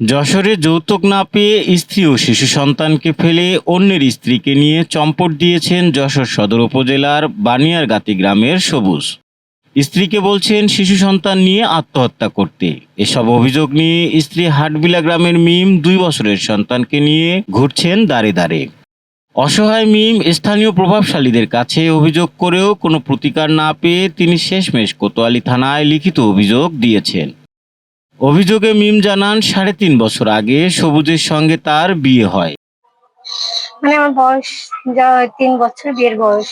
যশোরে যৌতুক না পেয়ে স্ত্রী ও শিশু সন্তানকে ফেলে অন্যের স্ত্রীকে নিয়ে চম্পট দিয়েছেন যশোর সদর উপজেলার বানিয়ারগাতি গ্রামের সবুজ। স্ত্রীকে বলছেন শিশু সন্তান নিয়ে আত্মহত্যা করতে। এসব অভিযোগ নিয়ে স্ত্রী হাটবিলা গ্রামের মিম দুই বছরের সন্তানকে নিয়ে ঘুরছেন দাঁড়ে দাঁড়ে। অসহায় মিম স্থানীয় প্রভাবশালীদের কাছে অভিযোগ করেও কোনো প্রতিকার না পেয়ে তিনি শেষমেশ কোতোয়ালি থানায় লিখিত অভিযোগ দিয়েছেন। অভিযোগে মিম জানান, সাড়ে তিন বছর আগে সবুজের সঙ্গে তার বিয়ে হয়। মানে আমার বয়স তিন বছর বিয়ের বয়স।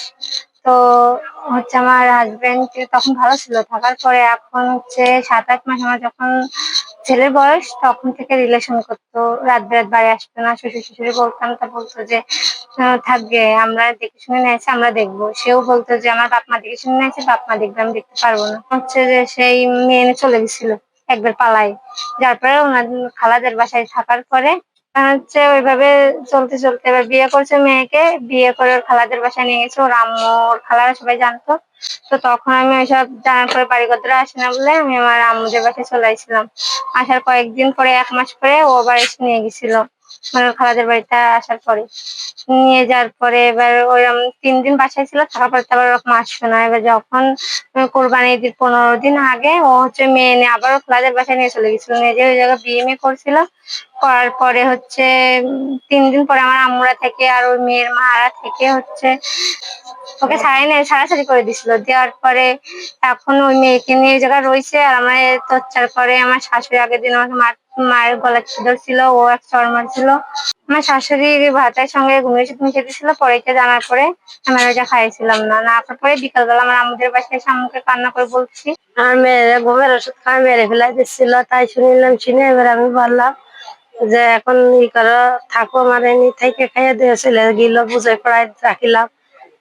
তো হচ্ছে আমার হাজবেন্ড তখন ভালো ছিল, থাকার পরে এখন হচ্ছে সাত আট মাস আমার যখন ছেলের বয়স তখন থেকে রিলেশন করতো। রাত বেরাত বাড়ি আসতো না, শ্বশুর শাশুড়ি বলতাম, তা বলতো যে থাকবে, আমরা দেখে শুনে নিয়েছি আমরা দেখব। সেও বলতো যে, আমার বাপ মা দেখে শুনে নিয়েছে বাপ মা দেখবে, আমি দেখতে পারব না। হচ্ছে যে সেই মেয়ে এনে চলে গেছিল। একবার পালাই। যার পরে ওনার খালাদের বাসায় থাকার পরে হচ্ছে ওইভাবে চলতে চলতে এবার বিয়ে করছে মেয়েকে। বিয়ে করে ওর খালাদের বাসায় নিয়ে গেছে। ওর আম্মু, ওর খালারা সবাই জানতো। তো তখন আমি ওইসব জানার পরে বাড়িগতরা আসে না বলে আমি আমার আম্মুদের বাসায় চলে আসছিলাম আসার কয়েকদিন পরে, এক মাস পরে ও আবার এসে নিয়ে গেছিল। মানে খালাদের বাড়িতে আসার পরে। নিয়ে যাওয়ার পরে এবার ওইরকম তিন দিন বাসায় ছিল থাকার পরে আবার ওরকম আসতো না। এবার যখন কোরবানি ঈদের পনেরো দিন আগে ও হচ্ছে মেয়ে নিয়ে আবারও খালাদের বাসায় নিয়ে চলে গেছিল। নিয়ে যে ওই জায়গায় বিয়ে মেয়ে করছিল। করার পরে হচ্ছে তিন দিন পরে আমার আম্মুরা থেকে আর ওই মেয়ের মারা থেকে হচ্ছে ওকে ছাড়াই নিয়ে ছাড়াছাড়ি করে দিছিল। দেওয়ার পরে এখন ওই মেয়েকে নিয়ে ওই জায়গায় রয়েছে আর আমার তচ্চার করে আমার শাশুড়ি আগের দিন আমাকে মার মায়ের গলা ছিল, ও এক চর ছিল। আমার শাশুড়ি ভাতের সঙ্গে ঘুমিয়ে মিশে দিছিল পরে এটা জানার পরে আমি ওইটা খাইছিলাম না। না খাওয়ার পরে বিকালবেলা আমার আমাদের বাসায় এসে কান্না করে বলছি। আর মেয়েরা ঘুমের ওষুধ খাওয়া মেরে ফেলাই দিচ্ছিল, তাই শুনিলাম, শুনে এবার আমি বললাম যে এখন ই করো, থাকো মানে নি থেকে খাইয়ে দিয়ে চলে গেল, বুঝে পড়াই রাখিলাম।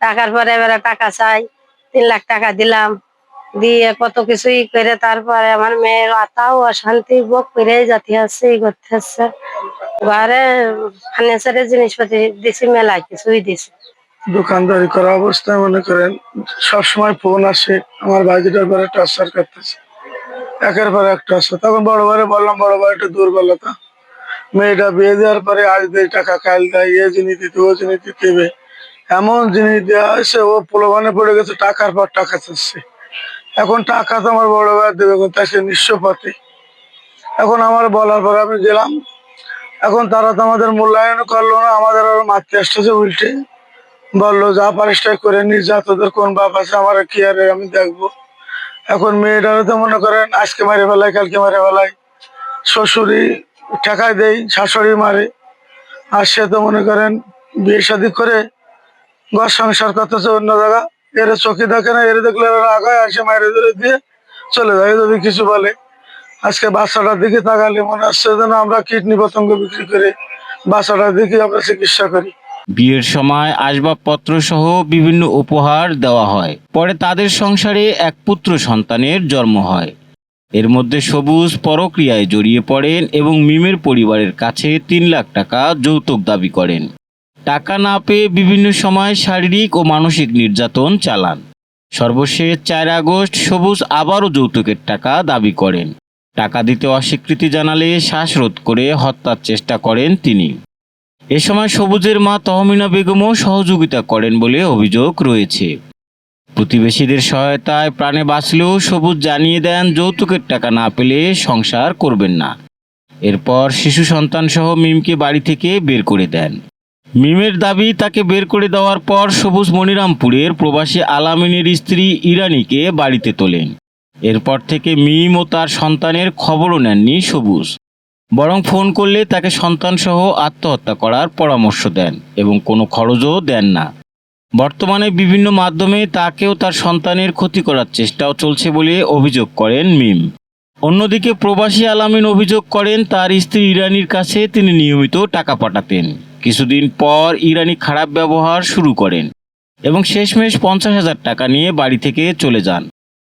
রাখার পরে এবারে টাকা চাই, তিন লাখ টাকা দিলাম। দিয়ে কত কিছু ই করে, তারপরে আমার মেয়ের আতাও অশান্তি বক করে যাতে আসছে ই করতে হচ্ছে ঘরে ফার্নিচারের জিনিসপাতি দিছি মেলা কিছুই দিছি দোকানদারি করা অবস্থায় মনে করেন, সবসময় ফোন আসে, আমার বাজেটের পরে টর্চার করতেছে। একের পর এক টর্চার তখন বড় ভাইরে বললাম, বড় ভাই একটু দুর্বলতা। মেয়েটা বিয়ে দেওয়ার পরে আজ দেয় টাকা, কাল দেয় এ জিনিস দিতে, ও জিনিস দিতে। এমন জিনিস দেওয়া হয়েছে, ও প্রলোভনে পড়ে গেছে, টাকার পর টাকা চাচ্ছে। এখন টাকা তো আমার বড় ভাই দেবে কিন্তু তাই সে নিঃস্ব পথে এখন আমার বলার পর আমি গেলাম। এখন তারা তো আমাদের মূল্যায়ন করল না, আমাদের আরও মারতে আসতেছে উল্টে। বলল, যা পারিস করে নিস যা তোদের কোন বাপ আছে, আমার কি আর আমি দেখব। এখন মেয়েটারও তো মনে করেন, আজকে মারে ফেলায়, কালকে মারে ফেলায়। শ্বশুরি ঠেকায় দেয়, শাশুড়ি মারে। আর সে তো মনে করেন, বিয়ে শাদি করে ঘর সংসার করতেছে অন্য জায়গা। এর চোখে দেখে না, এর দেখলে এরা আগায় আসে মায়ের ধরে দিয়ে চলে যায় যদি কিছু বলে। আজকে বাচ্চাটার দিকে তাকালে মনে হচ্ছে যেন আমরা কিডনি পতঙ্গ বিক্রি করে বাচ্চাটার দিকে আমরা চিকিৎসা করি। বিয়ের সময় আসবাবপত্র সহ বিভিন্ন উপহার দেওয়া হয়। পরে তাদের সংসারে এক পুত্র সন্তানের জন্ম হয়। এর মধ্যে সবুজ পরক্রিয়ায় জড়িয়ে পড়েন এবং মিমের পরিবারের কাছে তিন লাখ টাকা যৌতুক দাবি করেন। টাকা না পেয়ে বিভিন্ন সময় শারীরিক ও মানসিক নির্যাতন চালান। সর্বশেষ চার আগস্ট সবুজ আবারও যৌতুকের টাকা দাবি করেন। টাকা দিতে অস্বীকৃতি জানালে শ্বাসরোধ করে হত্যার চেষ্টা করেন তিনি। এ সময় সবুজের মা তহমিনা বেগমও সহযোগিতা করেন বলে অভিযোগ রয়েছে। প্রতিবেশীদের সহায়তায় প্রাণে বাঁচলেও সবুজ জানিয়ে দেন যৌতুকের টাকা না পেলে সংসার করবেন না। এরপর শিশু সন্তান সহ মিমকে বাড়ি থেকে বের করে দেন। মিমের দাবি, তাকে বের করে দেওয়ার পর সবুজ মনিরামপুরের প্রবাসী আলামিনের স্ত্রী ইরানিকে বাড়িতে তোলেন। এরপর থেকে মিম ও তার সন্তানের খবরও নেননি সবুজ। বরং ফোন করলে তাকে সন্তানসহ আত্মহত্যা করার পরামর্শ দেন এবং কোনো খরচও দেন না। বর্তমানে বিভিন্ন মাধ্যমে তাকেও তার সন্তানের ক্ষতি করার চেষ্টাও চলছে বলে অভিযোগ করেন মিম। অন্যদিকে প্রবাসী আলামিন অভিযোগ করেন, তার স্ত্রী ইরানির কাছে তিনি নিয়মিত টাকা পাঠাতেন। কিছুদিন পর ইরানি খারাপ ব্যবহার শুরু করেন এবং শেষমেশ পঞ্চাশ হাজার টাকা নিয়ে বাড়ি থেকে চলে যান।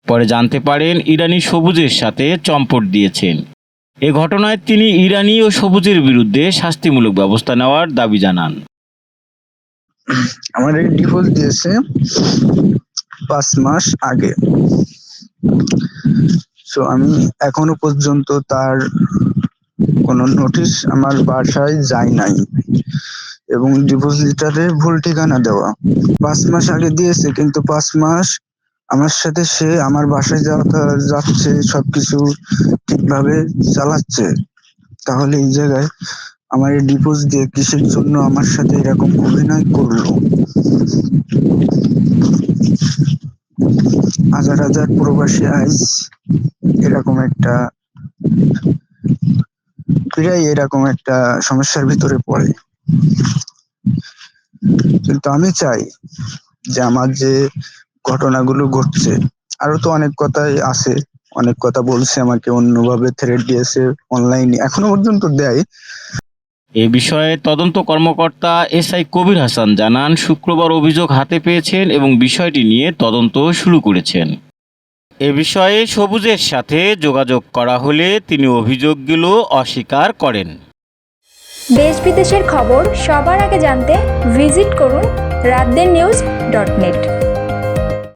পরে জানতে পারেন ইরানি সবুজের সাথে চম্পট দিয়েছেন। এ ঘটনায় তিনি ইরানি ও সবুজের বিরুদ্ধে শাস্তিমূলক ব্যবস্থা নেওয়ার দাবি জানান। এই ডিভোর্স দিয়েছে পাঁচ মাস আগে। তো আমি এখনও পর্যন্ত তার কোনো নোটিশ আমার বাসায় যায় নাই এবং ডিপোজিটারে ভুল ঠিকানা দেওয়া। পাঁচ মাস আগে দিয়েছে, কিন্তু পাঁচ মাস আমার সাথে সে আমার বাসায় যাওয়া- যাচ্ছে, সবকিছু ঠিকভাবে চালাচ্ছে। তাহলে এই জায়গায় আমার এই ডিপোজিট দিয়ে কিসের জন্য আমার সাথে এরকম অভিনয় করল? হাজার হাজার প্রবাসী আইস এরকম একটা প্রায় এরকম একটা সমস্যার ভিতরে পড়ে। কিন্তু আমি চাই যে আমার যে ঘটনাগুলো ঘটছে, আরও তো অনেক কথাই আছে। অনেক কথা বলছে আমাকে, অন্যভাবে থ্রেড দিয়েছে অনলাইনে এখনও পর্যন্ত দেয়। এ বিষয়ে তদন্ত কর্মকর্তা এসআই কবির হাসান জানান, শুক্রবার অভিযোগ হাতে পেয়েছেন এবং বিষয়টি নিয়ে তদন্ত শুরু করেছেন। এ বিষয়ে সবুজের সাথে যোগাযোগ করা হলে তিনি অভিযোগগুলো অস্বীকার করেন। দেশ বিদেশের খবর সবার আগে জানতে ভিজিট করুন রাতদের নিউজ ডট নেট।